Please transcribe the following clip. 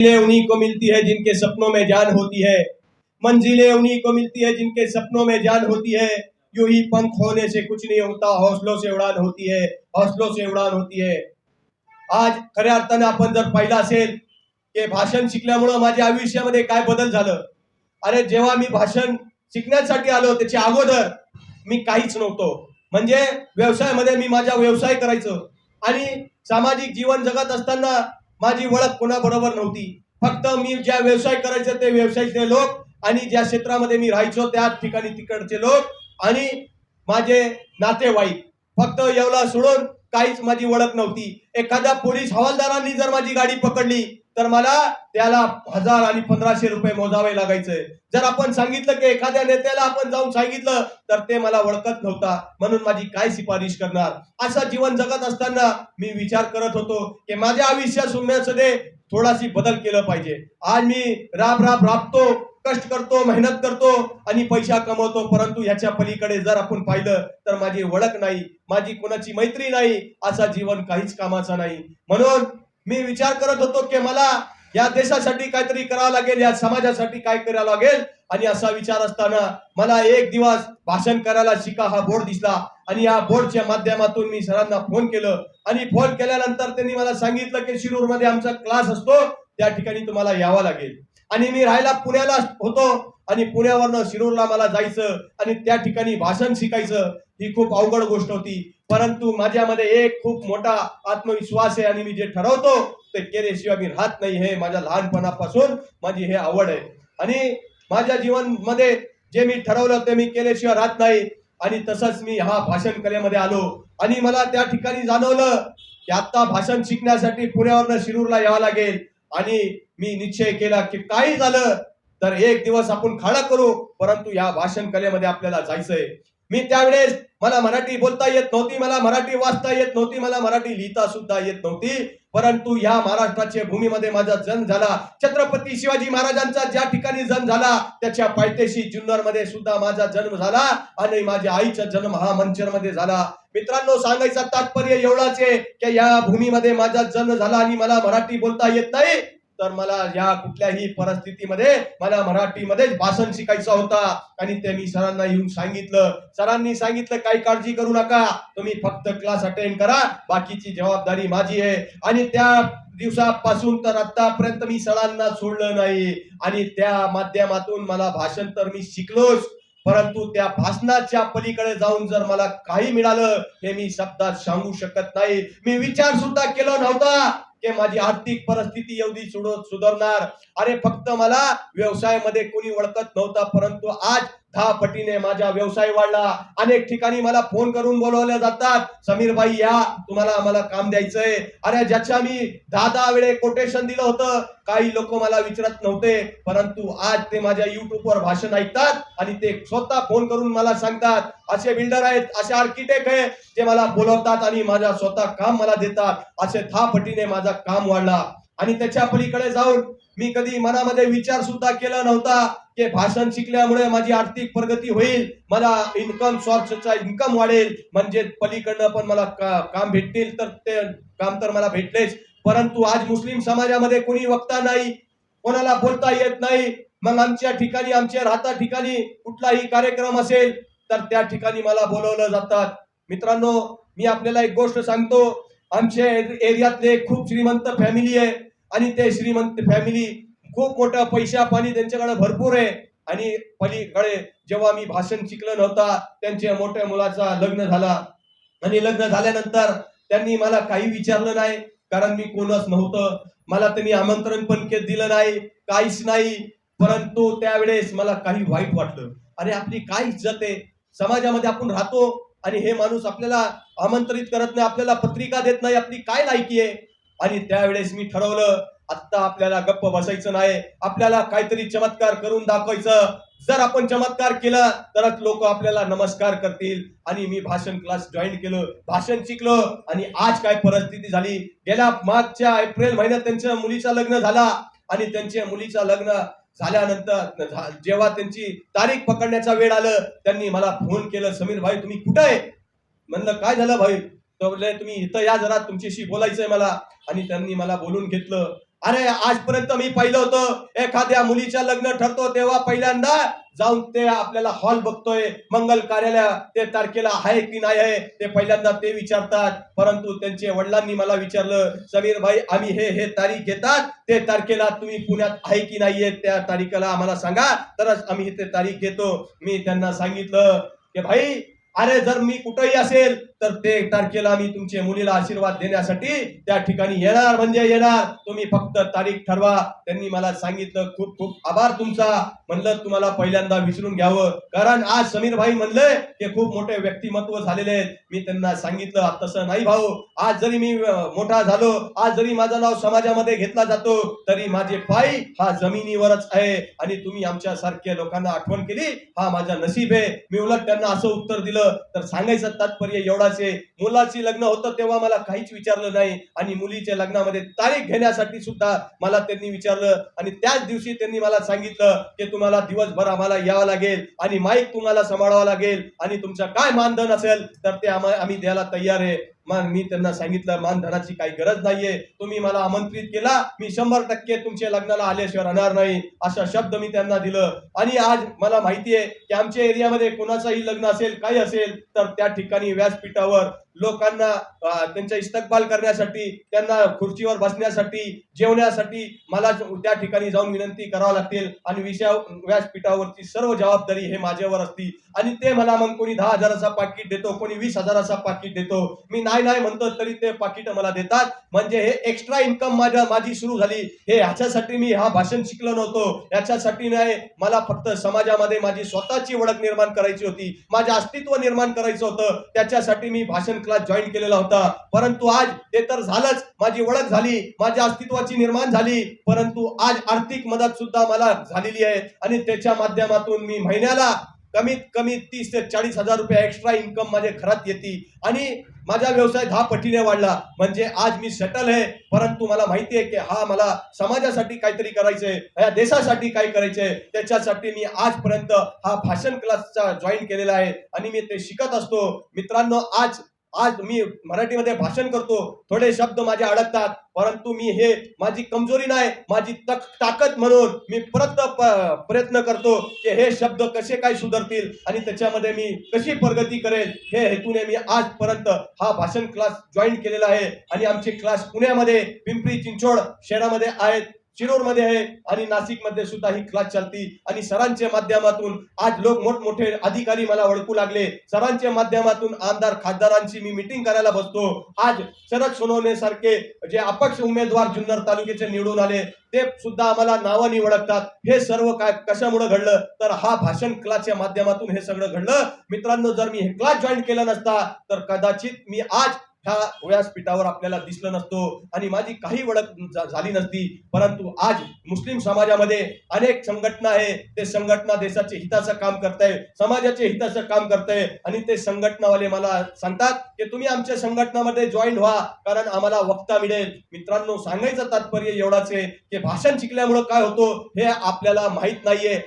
मंजिलें उन्हीं को मिलती है जिनके सपनों में जान होती है। मंजिलें उन्हीं को मिलती है जिनके सपनों में जान होती है। यूं ही पंख होने से कुछ नहीं होता हौसलों से उड़ान होती है हौसलों से उड़ान होती है। आज खऱ्या अर्थानं आपण जर पाहिलं असेल की भाषण शिकल्यामुळं माझ्या आयुष्यामध्ये काय बदल झालं? अरे जेव्हा मी भाषण शिकण्यासाठी आलो त्याच्या अगोदर मी काहीच नव्हतो. म्हणजे व्यवसायामध्ये मी माझा व्यवसाय करायचो. आणि सामाजिक जीवन जगत असताना माझी ओळख कोणाबरोबर नव्हती. फक्त मी ज्या व्यवसाय करायचे ते व्यवसायाचे लोक आणि ज्या क्षेत्रामध्ये मी राहायचो त्या ठिकाणी तिकडचे लोक आणि माझे नातेवाईक. फक्त एवढा सोडून काहीच माझी ओळख नव्हती. एखाद्या पोलीस हवालदारांनी जर माझी गाडी पकडली तर मला त्याला हजार आणि पंधराशे रुपये मोजावे लागायचे. जर आपण सांगितलं की एखाद्या नेत्याला आपण जाऊन सांगितलं तर ते मला ओळखत नव्हता. म्हणून माझी काय शिफारिश करणार? असं जीवन जगत असताना मी विचार करत होतो की माझ्या आयुष्यात सुनण्यामध्ये थोडाशी बदल केलं पाहिजे. आज मी राब राब राबतो कष्ट करतो मेहनत करतो आणि पैसा कमवतो. परंतु ह्याच्या पलीकडे जर आपण पाहिलं तर माझी ओळख नाही माझी कोणाची मैत्री नाही असा जीवन काहीच कामाचा नाही. म्हणून मी विचार करत होतो की मला या देशासाठी काहीतरी करावं लागेल या समाजासाठी काय करावं लागेल? आणि असा विचार असताना मला एक दिवस भाषण करायला शिका हा बोर्ड दिसला. आणि या बोर्डच्या माध्यमातून मी सरांना फोन केलं. आणि फोन केल्यानंतर त्यांनी मला सांगितलं की शिरूरमध्ये आमचा क्लास असतो त्या ठिकाणी तुम्हाला यावं लागेल. आणि मी राहायला पुण्याला होतो. आणि पुण्यावरनं शिरूरला मला जायचं आणि त्या ठिकाणी भाषण शिकायचं ही खूप अवघड गोष्ट होती. परंतु माझ्यामध्ये एक खूप मोठा आत्मविश्वास आहे आणि मी जे ठरवतो ते केल्याशिवाय मी राहत नाही. हे माझ्या लहानपणापासून माझी हे आवड आहे. आणि माझ्या जीवनमध्ये जे मी ठरवलं ते मी केल्याशिवाय राहत नाही. आणि तसंच मी हा भाषण कलेमध्ये आलो. आणि मला त्या ठिकाणी जाणवलं की आत्ता भाषण शिकण्यासाठी पुण्यावरनं शिरूरला यावं लागेल. आणि मी निश्चय केला की काही झालं तर एक दिवस आपण खाडा करू परंतु या भाषण कलेमध्ये आपल्याला जायचंय. मी त्यावेळेस मला मराठी बोलता येत नव्हती मला मराठी वाचता येत नव्हती मला मराठी लिहिता सुद्धा येत नव्हती. परंतु या महाराष्ट्राच्या भूमीमध्ये माझा जन्म झाला. छत्रपती शिवाजी महाराजांचा ज्या ठिकाणी जन्म झाला त्याच्या पायथ्याशी जुन्नरमध्ये सुद्धा माझा जन्म झाला आणि माझ्या आईचा जन्म हा मंचरमध्ये झाला. मित्रांनो सांगायचं तात्पर्य एवढाच आहे की या भूमीमध्ये माझा जन्म झाला आणि मला मराठी बोलता येत नाही. तर मला या कुठल्याही परिस्थितीमध्ये मला मराठीमध्येच भाषण शिकायचं होता. आणि ते मी सरांना येऊन सांगितलं. सरांनी सांगितलं काही काळजी करू नका. तुम्ही फक्त क्लास अटेंड करा. बाकीची जबाबदारी माझी आहे. आणि त्या दिवसापासून तर आतापर्यंत मी सरांना सोडलं नाही. आणि त्या माध्यमातून मला भाषण तर मी शिकलोच. परंतु त्या भाषणाच्या पलीकडे जाऊन जर मला काही मिळालं हे मी शब्दात सांगू शकत नाही. मी विचार सुद्धा केला नव्हता. की माझी आर्थिक परिस्थिती एवढी सुधारणार? अरे फक्त मला व्यवसायामध्ये कोणी ओळखत नव्हता परंतु आज दहा पटीने माझा व्यवसाय वाढला. अनेक ठिकाणी मला फोन करून बोलवल्या जातात. समीर भाई या तुम्हाला आम्हाला काम द्यायचंय. अरे ज्याच्या मी दहा दहा वेळे कोटेशन दिलं होतं काही लोक मला विचारत नव्हते. परंतु आज ते माझ्या युट्यूबवर भाषण ऐकतात आणि ते स्वतः फोन करून मला सांगतात. असे बिल्डर आहेत असे आर्किटेक्ट आहे जे मला बोलवतात आणि माझा स्वतः काम मला देतात. असे दहा पटीने माझा काम वाढला. आणि त्याच्या पलीकडे जाऊन मी कधी मनामध्ये विचार सुद्धा केला नव्हता की भाषण शिकल्यामुळे माझी आर्थिक प्रगती होईल मला इन्कम सोर्सचा इन्कम वाढेल म्हणजे पलीकडनं पण मला का- काम भेटतील तर ते काम तर मला भेटलेच. परंतु आज मुस्लिम समाजामध्ये कोणी वक्ता नाही कोणाला बोलता येत नाही मग आमच्या ठिकाणी आमच्या राहता ठिकाणी कुठलाही कार्यक्रम असेल तर त्या ठिकाणी मला बोलवलं जातात. मित्रांनो मी आपल्याला एक गोष्ट सांगतो. आमच्या एरियातले खूप श्रीमंत फॅमिली आहे. आणि ते श्रीमंत फॅमिली खूप मोठा पैसा पाणी त्यांच्याकडे भरपूर आहे. आणि पलीकडे जेव्हा मी भाषण शिकलं नव्हता त्यांच्या मोठ्या मुलाचा लग्न झाला. आणि लग्न झाल्यानंतर त्यांनी मला काही विचारलं नाही कारण मी कोणच नव्हतं. मला त्यांनी आमंत्रण पण के- दिलं नाही काहीच नाही. परंतु त्यावेळेस मला काही वाईट वाटलं. अरे आपली काय इज्जत आहे? समाजामध्ये आपण राहतो आणि हे माणूस आपल्याला आमंत्रित करत नाही आपल्याला पत्रिका देत नाही. आपली काय लायकी आहे? आणि त्यावेळेस मी ठरवलं आत्ता आपल्याला गप्प बसायचं नाही. आपल्याला काहीतरी चमत्कार करून दाखवायचं. जर आपण चमत्कार केला तरच लोक आपल्याला नमस्कार करतील. आणि मी भाषण क्लास जॉईन केलं भाषण शिकलो आणि आज काय परिस्थिती झाली? गेल्या मागच्या एप्रिल महिन्यात त्यांच्या मुलीचा लग्न झाला. आणि त्यांच्या मुलीचं लग्न झाल्यानंतर जेव्हा त्यांची तारीख पकडण्याचा वेळ आलं त्यांनी मला फोन केलं समीर भाई तुम्ही कुठं आहे? म्हणलं काय झालं भाई? तर म्हणले तुम्ही इथं या जरा तुमच्याशी बोलायचंय मला. आणि त्यांनी मला बोलून घेतलं अरे आजपर्यंत मी पाहिलं होतं एखाद्या मुलीच्या लग्न ठरतो तेव्हा पहिल्यांदा जाऊन ते आपल्याला हॉल बघतोय. मंगल कार्यालय ते तारखेला आहे की नाही आहे ते पहिल्यांदा ते विचारतात. परंतु त्यांचे वडिलांनी मला विचारलं समीर भाई आम्ही हे हे तारीख घेतात? ते तारखेला तुम्ही पुण्यात आहे की नाहीये? त्या तारीखेला आम्हाला सांगा. तरच आम्ही ते तारीख घेतो. मी त्यांना सांगितलं की भाई अरे जर मी कुठंही असेल तर ते तारखेला मी तुमच्या मुलीला आशीर्वाद देण्यासाठी त्या ठिकाणी येणार. म्हणजे येणार. तुम्ही फक्त तारीख ठरवा. त्यांनी मला सांगितलं खूप खूप आभार तुमचा. म्हणलं तुम्हाला पहिल्यांदा विसरून घ्यावं. कारण आज समीर भाई म्हणले ते खूप मोठे व्यक्तिमत्व झालेले आहेत. मी त्यांना सांगितलं तसं नाही भाऊ. आज जरी मी मोठा झालो आज जरी माझं नाव समाजामध्ये घेतला जातो तरी माझे पाय हा जमिनीवरच आहे. आणि तुम्ही आमच्या सारख्या लोकांना आठवण केली हा माझा नशीब आहे. मी उलट त्यांना असं उत्तर दिलं. तर सांगायचं तात्पर्य एवढा आहे मुलाची लग्न होतं तेव्हा मला काहीच विचारलं नाही. आणि मुलीच्या लग्नामध्ये तारीख घेण्यासाठी सुद्धा मला त्यांनी विचारलं. आणि त्याच दिवशी त्यांनी मला सांगितलं की तुम्हाला दिवसभर आम्हाला यावं लागेल आणि माईक तुम्हाला सांभाळावं लागेल आणि तुमचं काय मानधन असेल तर ते आम्हा- आम्ही द्यायला तयार आहे. मान मी त्यांना सांगितलं मानधनाची काही गरज नाहीये. तुम्ही मला आमंत्रित केला मी शंभर टक्के तुमच्या लग्नाला आल्याशिवाय राहणार नाही असा शब्द मी त्यांना दिलं. आणि आज मला माहिती आहे की आमच्या एरियामध्ये कोणाचंही लग्न असेल काही असेल तर त्या ठिकाणी व्यासपीठावर लोकांना त्यांचा इस्तकबाल करण्यासाठी त्यांना खुर्चीवर बसण्यासाठी जेवण्यासाठी मला त्या ठिकाणी जाऊन विनंती करावं लागतील. आणि विषया व्यासपीठावरची सर्व जबाबदारी हे माझ्यावर असती. आणि ते मला मग कोणी दहा हजाराचा पाकिट देतो कोणी वीस हजाराचा पाकिट देतो. मी नाही नाही म्हणतो तरी ते पाकिट मला देतात. म्हणजे हे एक्स्ट्रा इन्कम माझ्या माझी सुरू झाली. हे ह्याच्यासाठी मी हा भाषण शिकलो नव्हतो. याच्यासाठी नाही मला फक्त समाजामध्ये माझी स्वतःची ओळख निर्माण करायची होती. माझे अस्तित्व निर्माण करायचं होतं. त्याच्यासाठी मी भाषण क्लास जॉईन केलेला होता. परंतु आज ते तर झालंच. माझी ओळख झाली. माझ्या अस्तित्वाची निर्माण झाली. परंतु आज आर्थिक मदत सुद्धा मला झालेली आहे. आणि त्याच्या माध्यमातून मी महिन्याला कमीत कमी तीस ते चाळीस हजार रुपये एक्स्ट्रा इन्कम माझ्या घरात येते. आणि माझा व्यवसाय दहा पटीने वाढला. म्हणजे आज मी सेटल आहे. परंतु मला माहिती आहे की हा मला समाजासाठी काहीतरी करायचंय. या देशासाठी काय करायचंय. त्याच्यासाठी मी आजपर्यंत हा भाषण क्लासचा जॉईन केलेला आहे. आणि मी ते शिकत असतो. मित्रांनो आज आज मी मराठीमध्ये भाषण करतो. थोडे शब्द माझे अडकतात. परंतु मी हे माझी कमजोरी नाही माझी तक ताकद म्हणून मी परत प- प्रयत्न करतो की हे शब्द कसे काय सुधारतील आणि त्याच्यामध्ये मी कशी प्रगती करेल हे हेतूने मी आजपर्यंत हा भाषण क्लास जॉईन केलेला आहे. आणि आमचे क्लास पुण्यामध्ये पिंपरी चिंचवड शहरामध्ये आहेत. शिरूरमध्ये आहे आणि नाशिकमध्ये सुद्धा ही क्लास चालती. आणि सरांच्या माध्यमातून आज लोक मोठमोठे अधिकारी मला ओळखू लागले. सरांच्या माध्यमातून आमदार खासदारांची मी मिटिंग करायला बसतो. आज शरद सोनवणे सारखे जे अपक्ष उमेदवार जुन्नर तालुक्याचे निवडून आले ते सुद्धा आम्हाला नावाने ओळखतात. हे सर्व काय कशामुळे घडलं? तर हा भाषण क्लासच्या माध्यमातून हे सगळं घडलं. मित्रांनो जर मी हे क्लास जॉईन केला नसता तर कदाचित मी आज ह्या व्यासपीठावर आपल्याला दिसलं नसतो आणि माझी काही ओळख झाली नसती. परंतु आज मुस्लिम समाजामध्ये अनेक संघटना आहे. ते संघटना देशाचे हिताचं काम करताय समाजाचे हिताचं काम करताय आणि ते संघटनावाले मला सांगतात की तुम्ही आमच्या संघटनामध्ये जॉईन व्हा कारण आम्हाला वक्ता मिळेल. मित्रांनो सांगायचं तात्पर्य एवढाच आहे की भाषण शिकल्यामुळं काय होतो हे आपल्याला माहीत नाहीये.